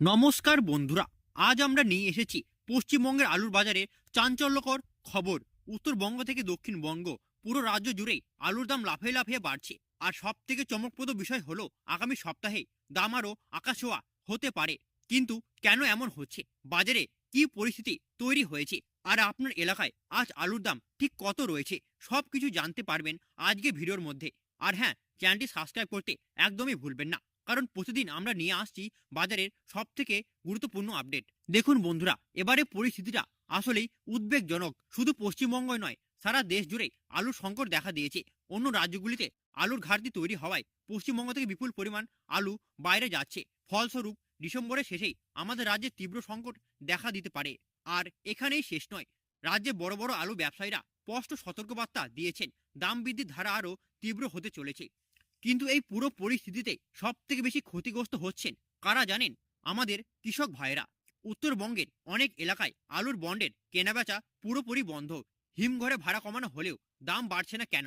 নমস্কার বন্ধুরা, আজ আমরা নিয়ে এসেছি পশ্চিমবঙ্গের আলুর বাজারে চাঞ্চল্যকর খবর। উত্তরবঙ্গ থেকে দক্ষিণবঙ্গ, পুরো রাজ্য জুড়েই আলুর দাম লাফিয়ে লাফিয়ে বাড়ছে। আর সব থেকে চমকপ্রদ বিষয় হলো, আগামী সপ্তাহে দাম আরও আকাশোয়া হতে পারে। কিন্তু কেন এমন হচ্ছে? বাজারে কি পরিস্থিতি তৈরি হয়েছে? আর আপনার এলাকায় আজ আলুর দাম ঠিক কত রয়েছে? সব কিছু জানতে পারবেন আজকে ভিডিওর মধ্যে। আর হ্যাঁ চ্যানেলটি সাবস্ক্রাইব করতে একদমই ভুলবেন না। কারণ প্রতিদিন আমরা নিয়ে আসছি বাজারের সব থেকে গুরুত্বপূর্ণ আপডেট দেখুন বন্ধুরা, এবারে পরিস্থিতিটা আসলেই উদ্বেগজনক। শুধু পশ্চিমবঙ্গই নয়, সারা দেশ জুড়ে আলুর সংকট দেখা দিয়েছে। অন্য রাজ্যগুলিতে আলুর ঘাটতি তৈরি হওয়ায় পশ্চিমবঙ্গ থেকে বিপুল পরিমাণ আলু বাইরে যাচ্ছে। ফলস্বরূপ, ডিসেম্বরের শেষেই আমাদের রাজ্যে তীব্র সংকট দেখা দিতে পারে। আর এখানেই শেষ নয়, রাজ্যে বড় বড় আলু ব্যবসায়ীরা স্পষ্ট সতর্কবার্তা দিয়েছেন। দাম বৃদ্ধির ধারা আরও তীব্র হতে চলেছে। কিন্তু এই পুরো পরিস্থিতিতে সব থেকে বেশি ক্ষতিগ্রস্ত হচ্ছেন কারা জানেন? আমাদের কৃষক ভাইয়েরা। উত্তরবঙ্গের অনেক এলাকায় আলুর বন্ডের কেনাবেচা পুরোপুরি বন্ধ। হিমঘরে ভাড়া কমানো হলেও দাম বাড়ছে না কেন?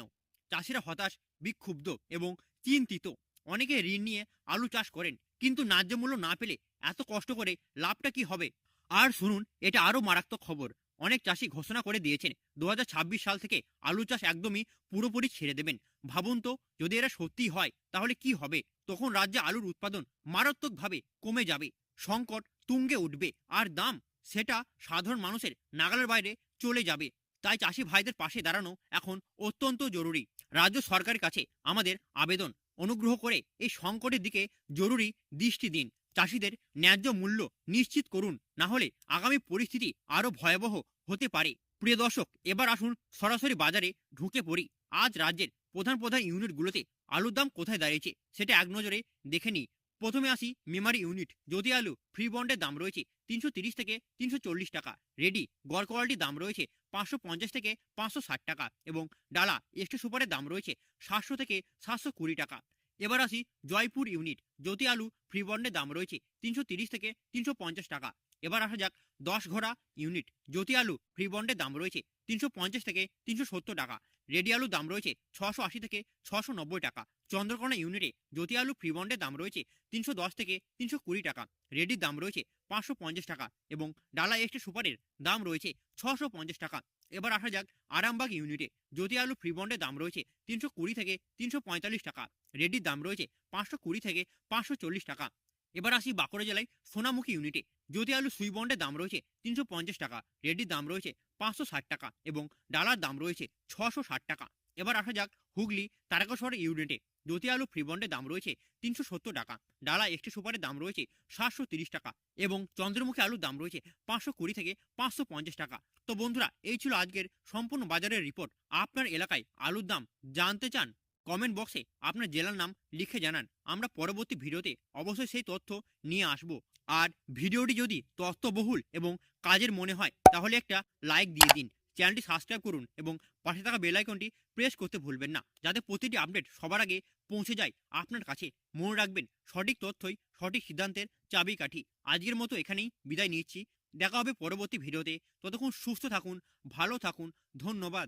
চাষিরা হতাশ, বিক্ষুব্ধ এবং চিন্তিত। অনেকে ঋণ নিয়ে আলু চাষ করেন কিন্তু ন্যায্য মূল্য না পেলে এত কষ্ট করে লাভটা কি হবে? আর শুনুন, এটা আরও মারাত্মক খবর। অনেক চাষি ঘোষণা করে দিয়েছেন, দু হাজার ছাব্বিশ সাল থেকে আলু চাষ একদমই পুরোপুরি ছেড়ে দেবেন। ভাবুন তো, যদি এরা সত্যি হয়, তাহলে কি হবে? তখন রাজ্যে আলুর উৎপাদন মারাত্মকভাবে কমে যাবে, সংকট তুঙ্গে উঠবে, আর দাম সেটা সাধারণ মানুষের নাগালের বাইরে চলে যাবে। তাই চাষি ভাইদের পাশে দাঁড়ানো এখন অত্যন্ত জরুরি। রাজ্য সরকারের কাছে আমাদের আবেদন, অনুগ্রহ করে এই সংকটের দিকে জরুরি দৃষ্টি দিন। চাষিদের ন্যায্য মূল্য নিশ্চিত করুন, না হলে আগামী পরিস্থিতি আরও ভয়াবহ হতে পারে। প্রিয় দর্শক, এবার আসুন সরাসরি বাজারে ঢুকে পড়ি। আজ রাজ্যের প্রধান প্রধান ইউনিটগুলোতে আলুর দাম কোথায় দাঁড়িয়েছে সেটা এক নজরে দেখে নিই। প্রথমে আসি মেমারি ইউনিট। যদি আলু ফ্রি বন্ডের দাম রয়েছে তিনশো তিরিশ থেকে তিনশো চল্লিশ টাকা, রেডি গড় কোয়ালিটির দাম রয়েছে পাঁচশো পঞ্চাশ থেকে পাঁচশো ষাট টাকা এবং ডালা এক্সট্রা সুপারের দাম রয়েছে সাতশো থেকে সাতশো কুড়ি টাকা। এবার আসি জয়পুর ইউনিট। জ্যোতি আলু ফ্রি বন্ডের দাম রয়েছে তিনশো থেকে তিনশো পঞ্চাশ টাকা। এবার আসা যাক দশ ঘোড়া ইউনিট। জ্যোতি আলু ফ্রি বন্ডের দাম রয়েছে তিনশো পঞ্চাশ থেকে তিনশো সত্তর টাকা। রেডি আলুর দাম রয়েছে ছশো থেকে ছশো টাকা। চন্দ্রকোনা ইউনিটে জ্যোতি আলু ফ্রি বন্ডের দাম রয়েছে তিনশো দশ থেকে তিনশো কুড়ি টাকা। রেডির দাম রয়েছে পাঁচশো পঞ্চাশ টাকা এবং ডালা এক্সট্রা সুপারের দাম রয়েছে ছশো টাকা। এবার আসা যাক আরামবাগ ইউনিটে জ্যোতি আলু ফ্রি বন্ডের দাম রয়েছে তিনশো কুড়ি থেকে তিনশো পঁয়তাল্লিশ টাকা। রেডির দাম রয়েছে পাঁচশো কুড়ি থেকে পাঁচশো চল্লিশ টাকা। এবার আসি বাঁকুড়া জেলায় সোনামুখী ইউনিটে জ্যোতি আলু সুই বন্ডের দাম রয়েছে তিনশো পঞ্চাশ টাকা। রেডির দাম রয়েছে পাঁচশো ষাট টাকা এবং ডালার দাম রয়েছে ছশো ষাট টাকা। এবার আসা যাক হুগলি তারকেশ্বর ইউনিটে জ্যোতি আলু ফ্রি বন্ডের দাম রয়েছে তিনশো সত্তর টাকা, ডালা একটি সুপারের দাম রয়েছে সাতশো তিরিশ টাকা এবং চন্দ্রমুখী আলুর দাম রয়েছে পাঁচশো কুড়ি থেকে পাঁচশো পঞ্চাশ টাকা। তো বন্ধুরা, এই ছিল আজকের সম্পূর্ণ বাজারের রিপোর্ট। আপনার এলাকায় আলুর দাম জানতে চান, কমেন্ট বক্সে আপনার জেলার নাম লিখে জানান। আমরা পরবর্তী ভিডিওতে অবশ্যই সেই তথ্য নিয়ে আসব। আর ভিডিওটি যদি তথ্যবহুল এবং কাজের মনে হয়, তাহলে একটা লাইক দিয়ে দিন। চ্যানেলটি সাবস্ক্রাইব করুন এবং পাশে থাকা বেলাইকনটি প্রেস করতে ভুলবেন না, যাতে প্রতিটি আপডেট সবার আগে পৌঁছে যায়। আপনার কাছে মনে রাখবেন, সঠিক তথ্যই, সঠিক সিদ্ধান্তের চাবিকাঠি। আজকের মতো এখানেই বিদায় নিচ্ছি। দেখা হবে পরবর্তী ভিডিওতে ততক্ষণ সুস্থ থাকুন, ভালো থাকুন। ধন্যবাদ।